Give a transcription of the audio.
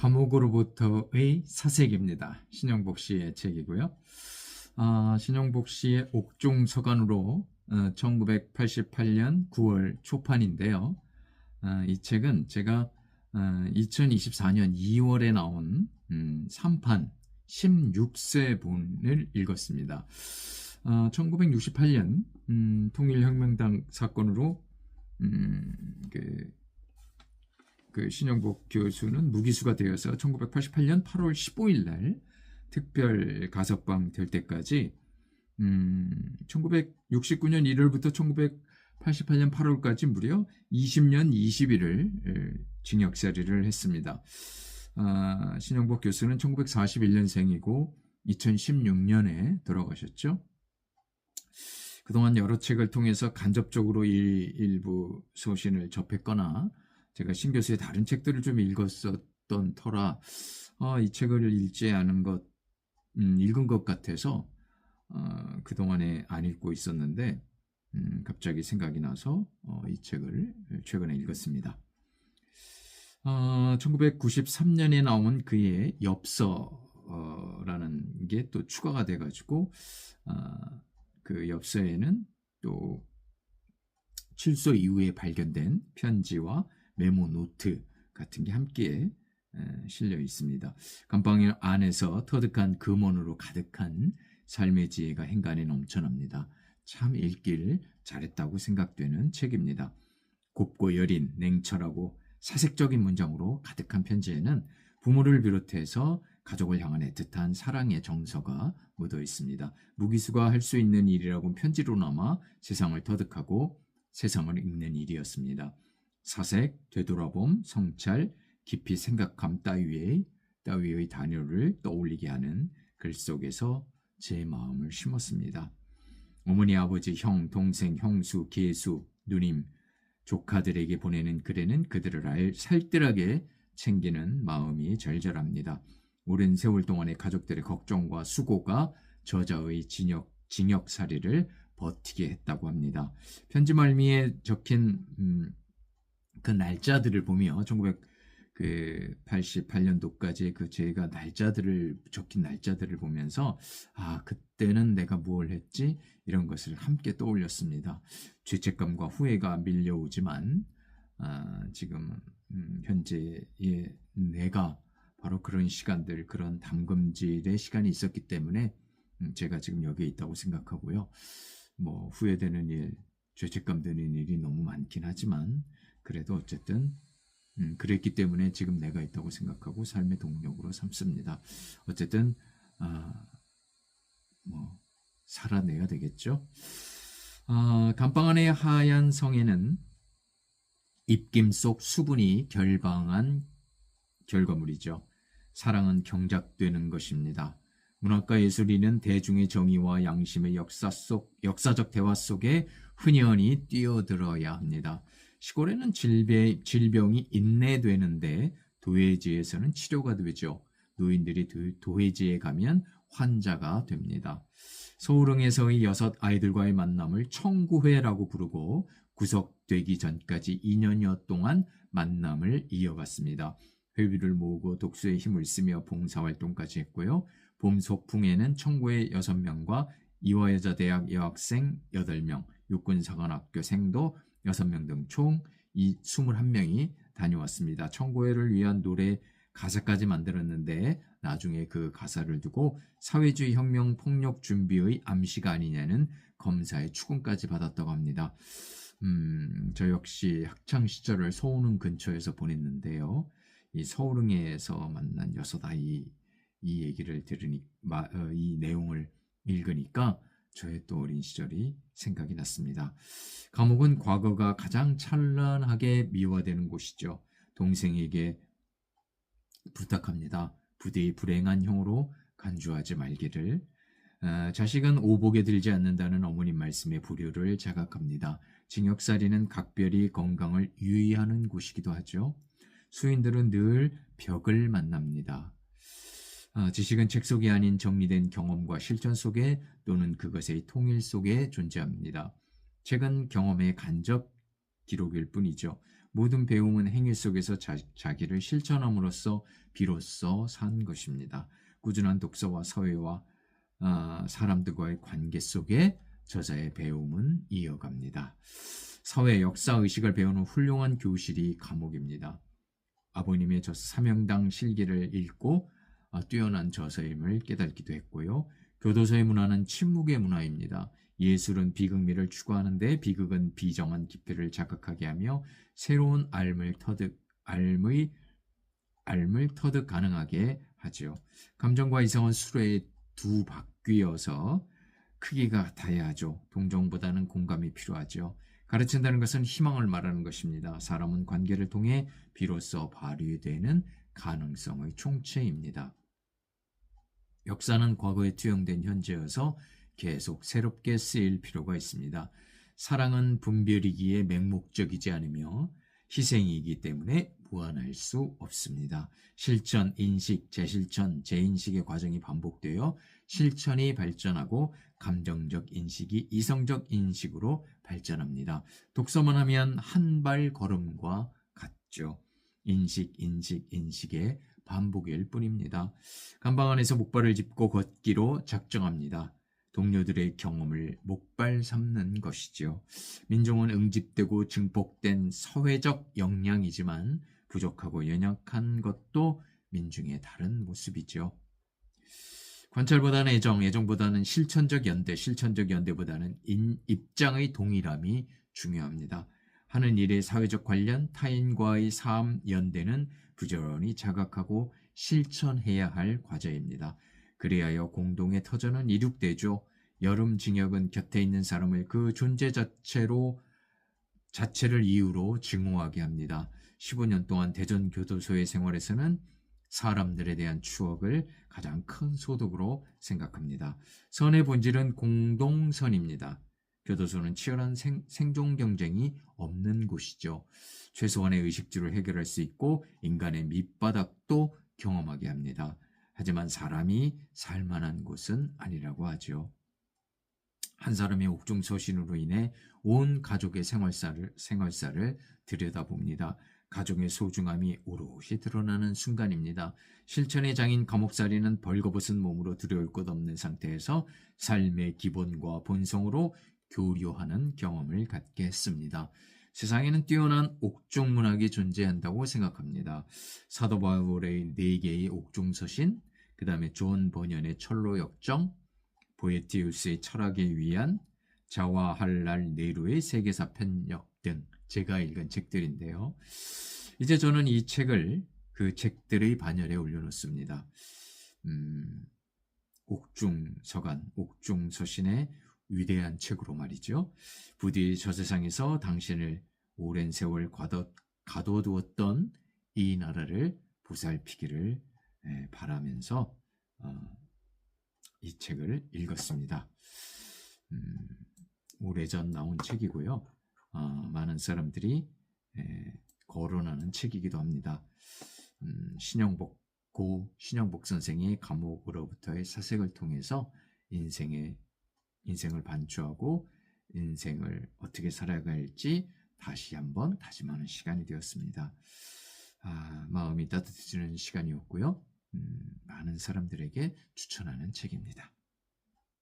감옥으로부터의 사색입니다. 신영복 씨의 책이고요. 아, 신영복 씨의 옥중 서간으로 1988년 9월 초판인데요. 아, 이 책은 제가 2024년 2월에 나온 음, 3판 16세분을 읽었습니다. 1968년 음, 통일혁명당 사건으로 음, 그, 그 신영복 교수는 무기수가 되어서 1988년 8월 15일 날 특별 가석방 될 때까지 음, 1969년 1월부터 1988년 8월까지 무려 20년 20일을 징역살이를 했습니다. 아, 신영복 교수는 1941년생이고 2016년에 돌아가셨죠. 그동안 여러 책을 통해서 간접적으로 일, 부 소신을 접했거나 제가 신 교수의 다른 책들을 좀 읽었었던 터라 아, 이 책을 읽지 않은 것, 음, 읽은 것 같아서 어, 그동안에 안 읽고 있었는데 음, 갑자기 생각이 나서 어, 이 책을 최근에 읽었습니다. 어, 1993년에 나온 그의 엽서라는 게 또 추가가 돼가지고 어, 그 엽서에는 또 출소 이후에 발견된 편지와 메모 노트 같은 게 함께 실려 있습니다. 감방 안에서 터득한 금원으로 가득한 삶의 지혜가 행간에 넘쳐납니다. 참 읽길 잘했다고 생각되는 책입니다. 곱고 여린, 냉철하고 사색적인 문장으로 가득한 편지에는 부모를 비롯해서 가족을 향한 애틋한 사랑의 정서가 묻어 있습니다. 무기수가 할 수 있는 일이라고 편지로나마 세상을 터득하고 세상을 읽는 일이었습니다. 사색, 되돌아봄, 성찰, 깊이 생각함 따위의 따위의 단어를 떠올리게 하는 글 속에서 제 마음을 심었습니다. 어머니, 아버지, 형, 동생, 형수, 계수, 누님, 조카들에게 보내는 글에는 그들을 알, 살뜰하게 챙기는 마음이 절절합니다. 오랜 세월 동안의 가족들의 걱정과 수고가 저자의 징역, 징역살이를 버티게 했다고 합니다. 편지 말미에 적힌 음, 그 날짜들을 보며 1988년도까지 그 제가 날짜들을 적힌 날짜들을 보면서 아 그때는 내가 무엇을 했지 이런 것을 함께 떠올렸습니다. 죄책감과 후회가 밀려오지만 아, 지금 음, 현재의 내가 바로 그런 시간들, 그런 담금질의 시간이 있었기 때문에 음, 제가 지금 여기에 있다고 생각하고요. 뭐 후회되는 일, 죄책감 드는 일이 너무 많긴 하지만 그래도 어쨌든 음, 그랬기 때문에 지금 내가 있다고 생각하고 삶의 동력으로 삼습니다. 어쨌든 아, 뭐 살아내야 되겠죠. 아, 감방 안의 하얀 성에는 입김 속 수분이 결방한 결과물이죠. 사랑은 경작되는 것입니다. 문학과 예술인은 대중의 정의와 양심의 역사 속, 역사적 대화 속에 흔연히 뛰어들어야 합니다. 시골에는 질병, 질병이 인내되는데 도회지에서는 치료가 되죠. 노인들이 도회지에 가면 환자가 됩니다. 서울흥에서의 여섯 아이들과의 만남을 청구회라고 부르고 구속되기 전까지 2년여 동안 만남을 이어갔습니다. 회비를 모으고 독서에 힘을 쓰며 봉사활동까지 했고요. 봄 소풍에는 청구회 6명과 이화여자대학 여학생 8명, 육군사관학교 생도 6명 등 총 21명이 다녀왔습니다. 청구회를 위한 노래 가사까지 만들었는데 나중에 그 가사를 두고 사회주의 혁명 폭력 준비의 암시가 아니냐는 검사의 추궁까지 받았다고 합니다. 음, 저 역시 학창 시절을 서울흥 근처에서 보냈는데요. 이 서울흥에서 만난 여섯 아이 이 얘기를 들으니 어, 이 내용을 읽으니까 저의 또 어린 시절이 생각이 났습니다. 감옥은 과거가 가장 찬란하게 미화되는 곳이죠. 동생에게 부탁합니다. 부대의 불행한 형으로 간주하지 말기를. 아, 자식은 오복에 들지 않는다는 어머님 말씀의 불효를 자각합니다. 징역살이는 각별히 건강을 유의하는 곳이기도 하죠. 수인들은 늘 벽을 만납니다. 아, 지식은 책 속이 아닌 정리된 경험과 실천 속에 또는 그것의 통일 속에 존재합니다. 책은 경험의 간접 기록일 뿐이죠. 모든 배움은 행위 속에서 자, 자기를 실천함으로써 비로소 산 것입니다. 꾸준한 독서와 사회와 아, 사람들과의 관계 속에 저자의 배움은 이어갑니다. 사회 역사 의식을 배우는 훌륭한 교실이 감옥입니다. 아버님의 저 사명당 실기를 읽고 아, 뛰어난 저서임을 깨닫기도 했고요. 교도소의 문화는 침묵의 문화입니다. 예술은 비극미를 추구하는데 비극은 비정한 기표를 자극하게 하며 새로운 알을 터득 알의 알을 터득 가능하게 하지요. 감정과 이성은 수레의 두 바퀴여서 크기가 같아야 하죠. 동정보다는 공감이 필요하죠. 가르친다는 것은 희망을 말하는 것입니다. 사람은 관계를 통해 비로소 발휘되는 가능성의 총체입니다. 역사는 과거에 투영된 현재여서 계속 새롭게 쓰일 필요가 있습니다. 사랑은 분별이기에 맹목적이지 않으며 희생이기 때문에 무한할 수 없습니다. 실천, 인식, 재실천, 재인식의 과정이 반복되어 실천이 발전하고 감정적 인식이 이성적 인식으로 발전합니다. 독서만 하면 한 발 걸음과 같죠. 인식, 인식, 인식의 반복일 뿐입니다. 감방 안에서 목발을 짚고 걷기로 작정합니다. 동료들의 경험을 목발 삼는 것이지요. 민족은 응집되고 증폭된 사회적 역량이지만 부족하고 연약한 것도 민중의 다른 모습이죠. 관찰보다는 애정, 애정보다는 실천적 연대, 실천적 연대보다는 인, 입장의 동일함이 중요합니다. 하는 일의 사회적 관련, 타인과의 삶 연대는 부지런히 자각하고 실천해야 할 과제입니다. 그리하여 공동의 터전은 이룩되죠. 여름 징역은 곁에 있는 사람을 그 존재 자체로 자체를 이유로 증오하게 합니다. 15년 동안 대전 교도소의 생활에서는 사람들에 대한 추억을 가장 큰 소득으로 생각합니다. 선의 본질은 공동선입니다. 교도소는 치열한 생, 생존 경쟁이 없는 곳이죠. 최소한의 의식주를 해결할 수 있고 인간의 밑바닥도 경험하게 합니다. 하지만 사람이 살 만한 곳은 아니라고 하죠. 한 사람의 옥중 서신으로 인해 온 가족의 생활사를, 생활사를 들여다봅니다. 가족의 소중함이 오롯이 드러나는 순간입니다. 실천의 장인 감옥살이는 벌거벗은 몸으로 두려울 것 없는 상태에서 삶의 기본과 본성으로 교류하는 경험을 갖게 했습니다. 세상에는 뛰어난 옥중 문학이 존재한다고 생각합니다. 사도 바울의 네 개의 옥중 서신, 그 다음에 존 버년의 철로 역정, 보에티우스의 철학에 위한 자와할 날 네루의 세계사 편역 등 제가 읽은 책들인데요. 이제 저는 이 책을 그 책들의 반열에 올려놓습니다. 음, 옥중 서간, 옥중 서신의 위대한 책으로 말이죠. 부디 저 세상에서 당신을 오랜 세월 가둬, 가둬두었던 이 나라를 보살피기를 바라면서 어, 이 책을 읽었습니다. 음, 오래전 나온 책이고요. 어, 많은 사람들이 에, 거론하는 책이기도 합니다. 음, 신영복 고 신영복 선생이 감옥으로부터의 사색을 통해서 인생의 인생을 반추하고 인생을 어떻게 살아가야 할지 다시 한번 다짐하는 시간이 되었습니다. 아, 마음이 따뜻해지는 시간이었고요. 음, 많은 사람들에게 추천하는 책입니다.